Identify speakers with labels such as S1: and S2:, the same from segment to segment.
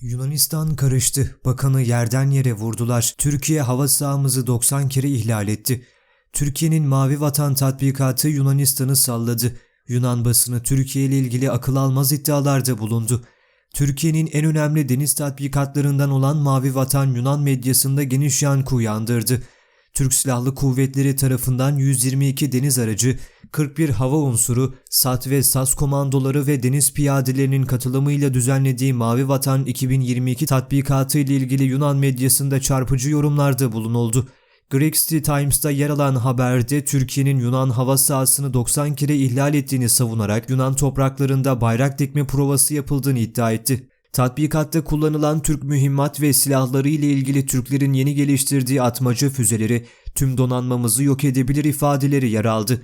S1: Yunanistan karıştı. Bakanı yerden yere vurdular. Türkiye hava sahamızı 90 kere ihlal etti. Türkiye'nin Mavi Vatan tatbikatı Yunanistan'ı salladı. Yunan basını Türkiye ile ilgili akıl almaz iddialarda bulundu. Türkiye'nin en önemli deniz tatbikatlarından olan Mavi Vatan Yunan medyasında geniş yankı uyandırdı. Türk Silahlı Kuvvetleri tarafından 122 deniz aracı, 41 hava unsuru, SAT ve SAS komandoları ve deniz piyadelerinin katılımıyla düzenlediği Mavi Vatan 2022 tatbikatı ile ilgili Yunan medyasında çarpıcı yorumlarda bulunuldu. Greek City Times'ta yer alan haberde Türkiye'nin Yunan hava sahasını 90 kere ihlal ettiğini savunarak Yunan topraklarında bayrak dikme provası yapıldığını iddia etti. Tatbikatta kullanılan Türk mühimmat ve silahları ile ilgili Türklerin yeni geliştirdiği atmaca füzeleri tüm donanmamızı yok edebilir ifadeleri yer aldı.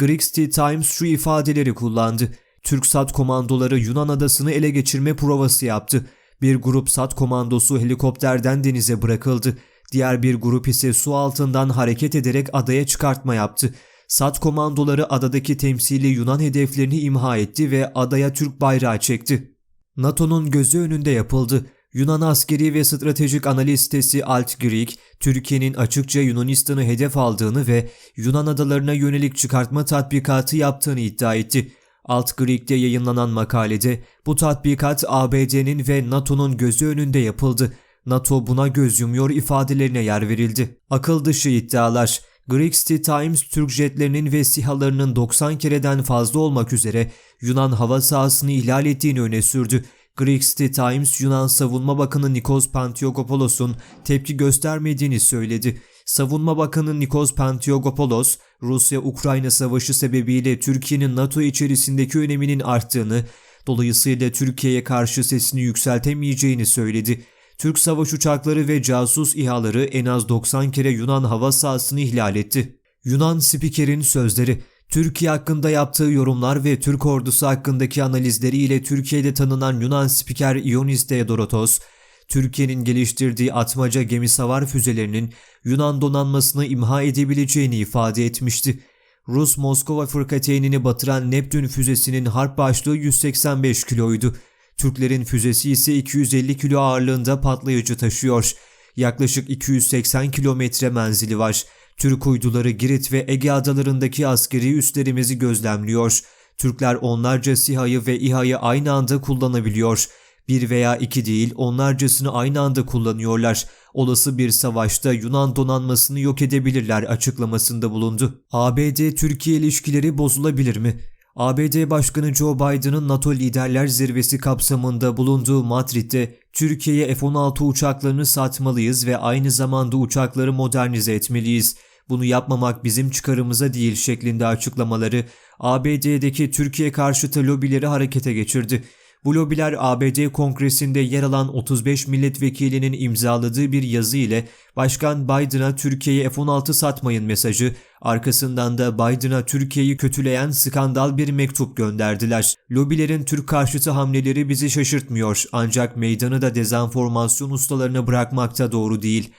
S1: City Times şu ifadeleri kullandı. Türk SAT komandoları Yunan adasını ele geçirme provası yaptı. Bir grup SAT komandosu helikopterden denize bırakıldı. Diğer bir grup ise su altından hareket ederek adaya çıkartma yaptı. SAT komandoları adadaki temsili Yunan hedeflerini imha etti ve adaya Türk bayrağı çekti. NATO'nun gözü önünde yapıldı. Yunan askeri ve stratejik analiz sitesi Alt Greek, Türkiye'nin açıkça Yunanistan'ı hedef aldığını ve Yunan adalarına yönelik çıkartma tatbikatı yaptığını iddia etti. Alt Greek'te yayınlanan makalede bu tatbikat ABD'nin ve NATO'nun gözü önünde yapıldı. NATO buna göz yumuyor ifadelerine yer verildi. Akıl dışı iddialar. City Times Türk jetlerinin ve sihalarının 90 kereden fazla olmak üzere Yunan hava sahasını ihlal ettiğini öne sürdü. City Times Yunan Savunma Bakanı Nikos Pantiokopoulos tepki göstermediğini söyledi. Savunma Bakanı Nikos Pantiokopoulos, Rusya-Ukrayna savaşı sebebiyle Türkiye'nin NATO içerisindeki öneminin arttığını, dolayısıyla Türkiye'ye karşı sesini yükseltemeyeceğini söyledi. Türk savaş uçakları ve casus İHA'ları en az 90 kere Yunan hava sahasını ihlal etti. Yunan spikerin sözleri Türkiye hakkında yaptığı yorumlar ve Türk ordusu hakkındaki analizleriyle Türkiye'de tanınan Yunan spiker Ionis Theodoratos, Türkiye'nin geliştirdiği atmaca gemi savar füzelerinin Yunan donanmasını imha edebileceğini ifade etmişti. Rus Moskova fırkateynini batıran Neptün füzesinin harp başlığı 185 kiloydu. Türklerin füzesi ise 250 kilo ağırlığında patlayıcı taşıyor. Yaklaşık 280 kilometre menzili var. Türk uyduları Girit ve Ege adalarındaki askeri üslerimizi gözlemliyor. Türkler onlarca SİHA'yı ve İHA'yı aynı anda kullanabiliyor. Bir veya iki değil onlarcasını aynı anda kullanıyorlar. Olası bir savaşta Yunan donanmasını yok edebilirler açıklamasında bulundu. ABD-Türkiye ilişkileri bozulabilir mi? ABD Başkanı Joe Biden'ın NATO Liderler Zirvesi kapsamında bulunduğu Madrid'de Türkiye'ye F-16 uçaklarını satmalıyız ve aynı zamanda uçakları modernize etmeliyiz. Bunu yapmamak bizim çıkarımıza değil şeklinde açıklamaları ABD'deki Türkiye karşıtı lobileri harekete geçirdi. Bu lobiler ABD Kongresi'nde yer alan 35 milletvekilinin imzaladığı bir yazı ile Başkan Biden'a Türkiye'ye F-16 satmayın mesajı, arkasından da Biden'a Türkiye'yi kötüleyen skandal bir mektup gönderdiler. Lobilerin Türk karşıtı hamleleri bizi şaşırtmıyor ancak meydanı da dezenformasyon ustalarına bırakmakta doğru değil.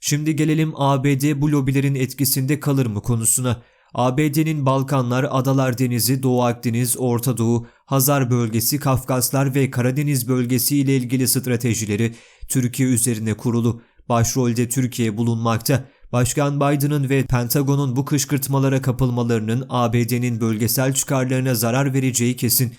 S1: Şimdi gelelim ABD bu lobilerin etkisinde kalır mı konusuna. ABD'nin Balkanlar, Adalar Denizi, Doğu Akdeniz, Orta Doğu, Hazar bölgesi, Kafkaslar ve Karadeniz bölgesi ile ilgili stratejileri Türkiye üzerine kurulu. Başrolde Türkiye bulunmakta. Başkan Biden'ın ve Pentagon'un bu kışkırtmalara kapılmalarının ABD'nin bölgesel çıkarlarına zarar vereceği kesin.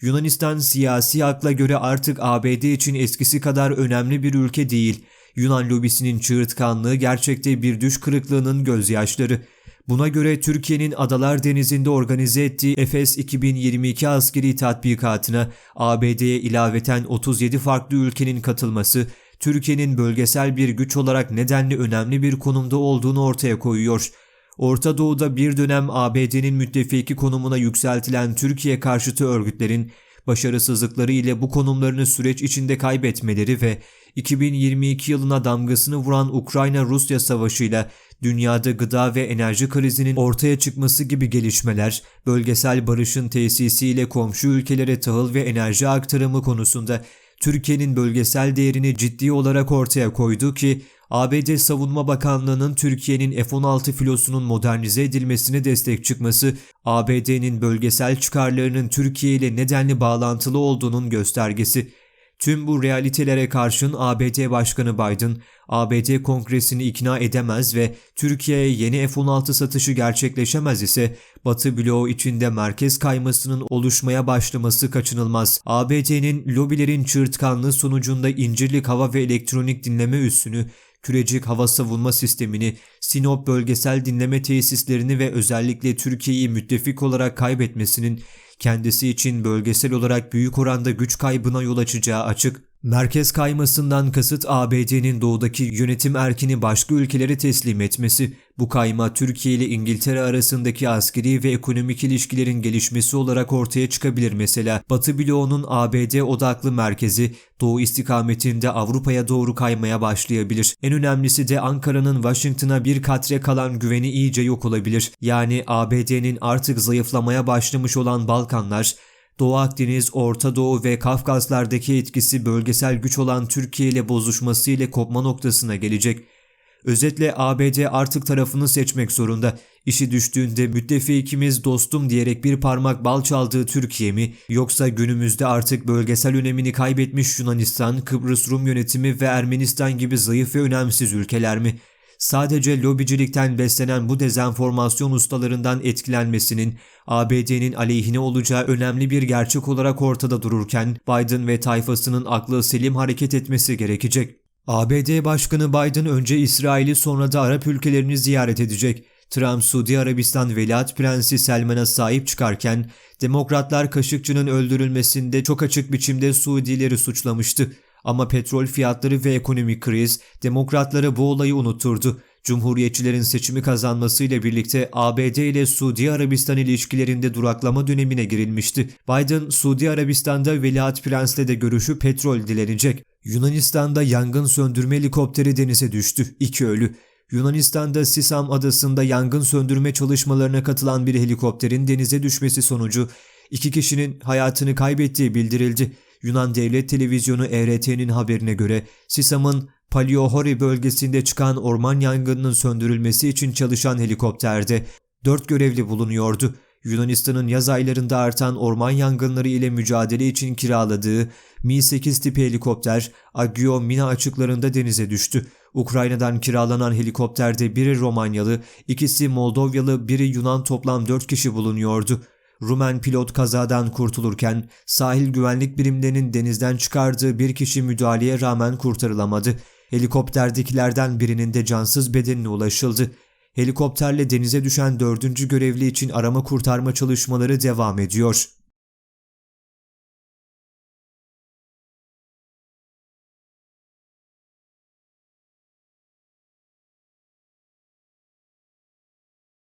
S1: Yunanistan siyasi akla göre artık ABD için eskisi kadar önemli bir ülke değil. Yunan lobisinin çığırtkanlığı gerçekte bir düş kırıklığının gözyaşları. Buna göre Türkiye'nin Adalar Denizi'nde organize ettiği Efes 2022 askeri tatbikatına ABD'ye ilaveten 37 farklı ülkenin katılması, Türkiye'nin bölgesel bir güç olarak nedenli önemli bir konumda olduğunu ortaya koyuyor. Orta Doğu'da bir dönem ABD'nin müttefiki konumuna yükseltilen Türkiye karşıtı örgütlerin başarısızlıkları ile bu konumlarını süreç içinde kaybetmeleri ve 2022 yılına damgasını vuran Ukrayna-Rusya savaşıyla dünyada gıda ve enerji krizinin ortaya çıkması gibi gelişmeler, bölgesel barışın tesisiyle komşu ülkelere tahıl ve enerji aktarımı konusunda Türkiye'nin bölgesel değerini ciddi olarak ortaya koydu ki ABD Savunma Bakanlığı'nın Türkiye'nin F-16 filosunun modernize edilmesine destek çıkması, ABD'nin bölgesel çıkarlarının Türkiye ile nedenli bağlantılı olduğunun göstergesi. Tüm bu realitelere karşın ABD Başkanı Biden, ABD Kongresini ikna edemez ve Türkiye'ye yeni F-16 satışı gerçekleşemez ise Batı bloğu içinde merkez kaymasının oluşmaya başlaması kaçınılmaz. ABD'nin lobilerin çığırtkanlığı sonucunda İncirlik Hava ve Elektronik Dinleme Üssünü Kürecik Hava Savunma Sistemini, Sinop bölgesel dinleme tesislerini ve özellikle Türkiye'yi müttefik olarak kaybetmesinin kendisi için bölgesel olarak büyük oranda güç kaybına yol açacağı açık. Merkez kaymasından kasıt ABD'nin doğudaki yönetim erkini başka ülkelere teslim etmesi. Bu kayma Türkiye ile İngiltere arasındaki askeri ve ekonomik ilişkilerin gelişmesi olarak ortaya çıkabilir mesela. Batı bloğunun ABD odaklı merkezi doğu istikametinde Avrupa'ya doğru kaymaya başlayabilir. En önemlisi de Ankara'nın Washington'a bir katre kalan güveni iyice yok olabilir. Yani ABD'nin artık zayıflamaya başlamış olan Balkanlar Doğu Akdeniz, Orta Doğu ve Kafkaslardaki etkisi bölgesel güç olan Türkiye ile bozuşması ile kopma noktasına gelecek. Özetle ABD artık tarafını seçmek zorunda. İşi düştüğünde müttefikimiz dostum diyerek bir parmak bal çaldığı Türkiye mi yoksa günümüzde artık bölgesel önemini kaybetmiş Yunanistan, Kıbrıs Rum yönetimi ve Ermenistan gibi zayıf ve önemsiz ülkeler mi? Sadece lobicilikten beslenen bu dezenformasyon ustalarından etkilenmesinin ABD'nin aleyhine olacağı önemli bir gerçek olarak ortada dururken Biden ve tayfasının aklı selim hareket etmesi gerekecek. ABD Başkanı Biden önce İsrail'i sonra da Arap ülkelerini ziyaret edecek. Trump, Suudi Arabistan Veliaht Prensi Selman'a sahip çıkarken Demokratlar Kaşıkçı'nın öldürülmesinde çok açık biçimde Suudileri suçlamıştı. Ama petrol fiyatları ve ekonomik kriz demokratlara bu olayı unutturdu. Cumhuriyetçilerin seçimi kazanmasıyla birlikte ABD ile Suudi Arabistan ilişkilerinde duraklama dönemine girilmişti. Biden, Suudi Arabistan'da Veliaht Prens'le de görüşü petrol dilenecek. Yunanistan'da yangın söndürme helikopteri denize düştü. İki ölü. Yunanistan'da Sisam adasında yangın söndürme çalışmalarına katılan bir helikopterin denize düşmesi sonucu iki kişinin hayatını kaybettiği bildirildi. Yunan Devlet Televizyonu ERT'nin haberine göre Sisam'ın Paliohori bölgesinde çıkan orman yangınının söndürülmesi için çalışan helikopterde 4 görevli bulunuyordu. Yunanistan'ın yaz aylarında artan orman yangınları ile mücadele için kiraladığı Mi-8 tipi helikopter Agio Mina açıklarında denize düştü. Ukrayna'dan kiralanan helikopterde biri Romanyalı, ikisi Moldovyalı, biri Yunan toplam 4 kişi bulunuyordu. Rumen pilot kazadan kurtulurken sahil güvenlik birimlerinin denizden çıkardığı bir kişi müdahaleye rağmen kurtarılamadı. Helikopterdekilerden birinin de cansız bedenine ulaşıldı. Helikopterle denize düşen dördüncü görevli için arama kurtarma çalışmaları devam ediyor.